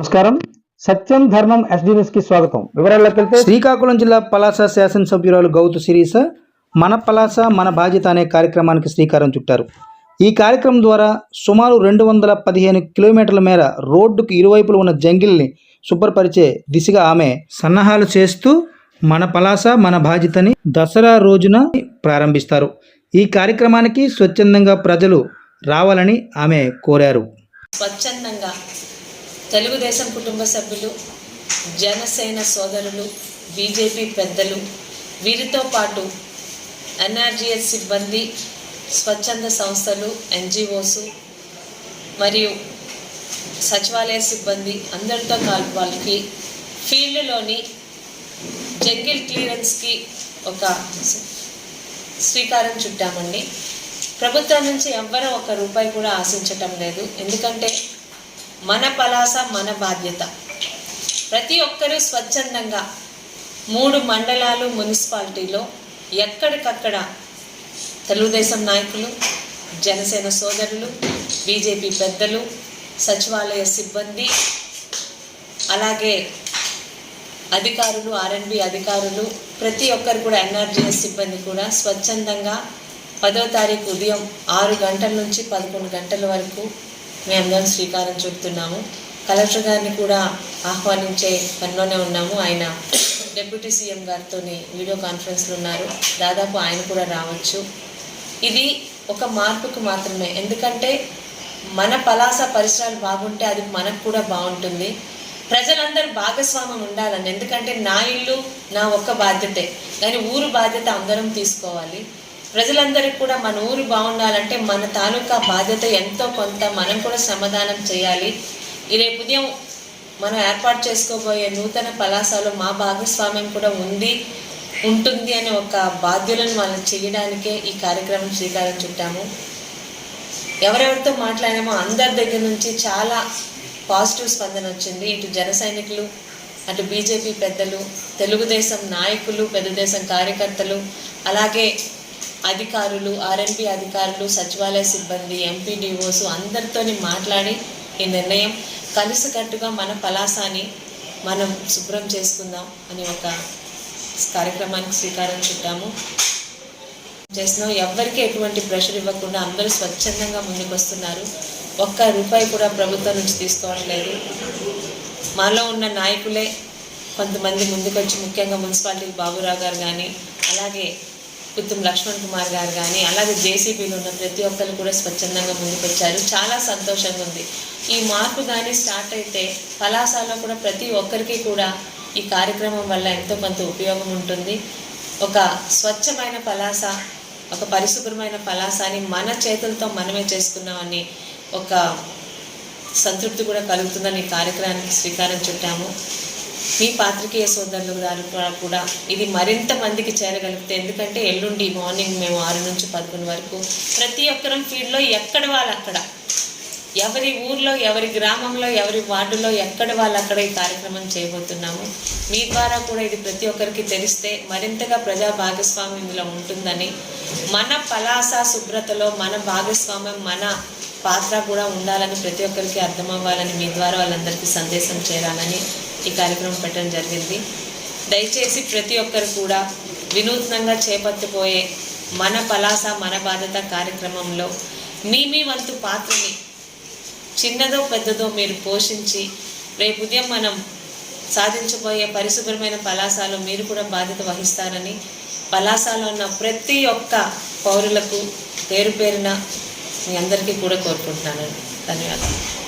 నమస్కారం. సత్యం ధర్మం ఎస్డి న్యూస్కి స్వాగతం. వివరాల్లోకి వెళ్తే శ్రీకాకుళం జిల్లా పలాస శాసనసభ్యురాలు గౌతు శిరీష మన పలాస మన బాధ్యత అనే కార్యక్రమానికి శ్రీకారం చుట్టారు. ఈ కార్యక్రమం ద్వారా సుమారు రెండు వందల పదిహేను కిలోమీటర్ల మేర రోడ్డుకు ఇరువైపులు ఉన్న జంగిల్ని శుభ్రపరిచే దిశగా ఆమె సన్నాహాలు చేస్తూ మన పలాస మన బాధ్యతని దసరా రోజున ప్రారంభిస్తారు. ఈ కార్యక్రమానికి స్వచ్ఛందంగా ప్రజలు రావాలని ఆమె కోరారు. స్వచ్ఛందంగా తెలుగుదేశం కుటుంబ సభ్యులు జనసేన సోదరులు బీజేపీ పెద్దలు వీరితో పాటు ఎన్ఆర్జీఎస్ సిబ్బంది స్వచ్ఛంద సంస్థలు ఎన్జిఓస్ మరియు సచివాలయ సిబ్బంది అందరితో కలిపి వాళ్ళకి ఫీల్డ్లోని జంగిల్ క్లియరెన్స్కి ఒక శ్రీకారం చుట్టామండి. ప్రభుత్వం నుంచి ఎవ్వరూ ఒక రూపాయి కూడా ఆశించటం లేదు. ఎందుకంటే మన పలాస మన బాధ్యత. ప్రతి ఒక్కరూ స్వచ్ఛందంగా మూడు మండలాలు మున్సిపాలిటీలో ఎక్కడికక్కడ తెలుగుదేశం నాయకులు జనసేన సోదరులు బీజేపీ పెద్దలు సచివాలయ సిబ్బంది అలాగే అధికారులు ఆర్ఎన్బి అధికారులు ప్రతి ఒక్కరు కూడా ఎన్ఆర్జీఎస్ సిబ్బంది కూడా స్వచ్ఛందంగా పదో తారీఖు ఉదయం ఆరు గంటల నుంచి పదకొండు గంటల వరకు మేమందరం శ్రీకారం చుడుతున్నాము. కలెక్టర్ గారిని కూడా ఆహ్వానించే పనిలోనే ఉన్నాము. ఆయన డిప్యూటీ సీఎం గారితోని వీడియో కాన్ఫరెన్స్లో ఉన్నారు. దాదాపు ఆయన కూడా రావచ్చు. ఇది ఒక మార్పుకు మాత్రమే. ఎందుకంటే మన పలాస పరిసరాలు బాగుంటే అది మనకు కూడా బాగుంటుంది. ప్రజలందరూ భాగస్వామ్యం ఉండాలని. ఎందుకంటే నా ఇల్లు నా ఒక్క బాధ్యతే. కానీ ఊరు బాధ్యత అందరం తీసుకోవాలి. ప్రజలందరికీ కూడా మన ఊరు బాగుండాలంటే మన తాలూకా బాధ్యత ఎంతో కొంత మనం కూడా సమాధానం చేయాలి. ఈ రేపు ఉదయం మనం ఏర్పాటు చేసుకోబోయే నూతన పలాసలో మా భాగస్వామ్యం కూడా ఉంది ఉంటుంది అనే ఒక బాధ్యులను మనం చేయడానికే ఈ కార్యక్రమం శ్రీకారం చుట్టాము. ఎవరెవరితో మాట్లాడామో అందరి దగ్గర నుంచి చాలా పాజిటివ్ స్పందన వచ్చింది. ఇటు జన సైనికులు అటు బీజేపీ పెద్దలు తెలుగుదేశం నాయకులు పెద్దదేశం కార్యకర్తలు అలాగే అధికారులు ఆర్ఎన్పి అధికారులు సచివాలయ సిబ్బంది ఎంపీడీఓస్ అందరితోని మాట్లాడి ఈ నిర్ణయం కలిసికట్టుగా మన పలాసాని మనం శుభ్రం చేసుకుందాం అని ఒక కార్యక్రమానికి శ్రీకారం చుట్టాము. చేస్తున్నాం ఎవరికి ఎటువంటి ప్రెషర్ ఇవ్వకుండా అందరూ స్వచ్ఛందంగా ముందుకు వస్తున్నారు ఒక్క రూపాయి కూడా ప్రభుత్వం నుంచి తీసుకోవట్లేదు మాలో ఉన్న నాయకులే కొంతమంది ముందుకొచ్చి ముఖ్యంగా మున్సిపాలిటీ బాబురావు గారు కానీ అలాగే కుత్తుం లక్ష్మణ్ కుమార్ గారు కానీ అలాగే జేసీబీలు ఉన్న ప్రతి ఒక్కరు కూడా స్వచ్ఛందంగా ముందుకొచ్చారు. చాలా సంతోషంగా ఉంది. ఈ మార్పు కానీ స్టార్ట్ అయితే కళాశాలలో కూడా ప్రతి ఒక్కరికి కూడా ఈ కార్యక్రమం వల్ల ఎంతో కొంత ఉపయోగం ఉంటుంది. ఒక స్వచ్ఛమైన పలాస ఒక పరిశుభ్రమైన పలాసాని మన చేతులతో మనమే చేసుకున్నామని ఒక సంతృప్తి కూడా కలుగుతుందని ఈ కార్యక్రమానికి శ్రీకారం చుట్టాము. మీ పాత్రికేయ సోదరులు గారు కూడా- ఇది మరింత మందికి చేరగలిగితే ఎందుకంటే ఎల్లుండి మార్నింగ్ మేము ఆరు నుంచి పదకొండు వరకు ప్రతి ఒక్కరం ఫీల్డ్లో ఎక్కడ వాళ్ళు అక్కడ. ఎవరి ఊర్లో ఎవరి గ్రామంలో ఎవరి వార్డులో ఎక్కడ వాళ్ళు అక్కడ ఈ కార్యక్రమం చేయబోతున్నాము. మీ ద్వారా కూడా ఇది ప్రతి ఒక్కరికి తెలిస్తే మరింతగా ప్రజా భాగస్వామ్యం ఇందులో ఉంటుందని మన పలాస శుభ్రతలో మన భాగస్వామ్యం మన పాత్ర కూడా ఉండాలని ప్రతి ఒక్కరికి అర్థమవ్వాలని మీ ద్వారా వాళ్ళందరికీ సందేశం చేరాలని ఈ కార్యక్రమం పెట్టడం జరిగింది. దయచేసి ప్రతి ఒక్కరు కూడా వినూత్నంగా చేపట్టబోయే మన పలాస మన బాధ్యత కార్యక్రమంలో మీ మీ వంతు పాత్రని చిన్నదో పెద్దదో మీరు పోషించి రేపు ఉదయం మనం సాధించబోయే పరిశుభ్రమైన పలాసాలో మీరు కూడా బాధ్యత వహిస్తారని పలాసాలో ఉన్న ప్రతి ఒక్క పౌరులకు పేరు పేరున మీ అందరికీ కూడా కోరుకుంటున్నానండి. ధన్యవాదాలు.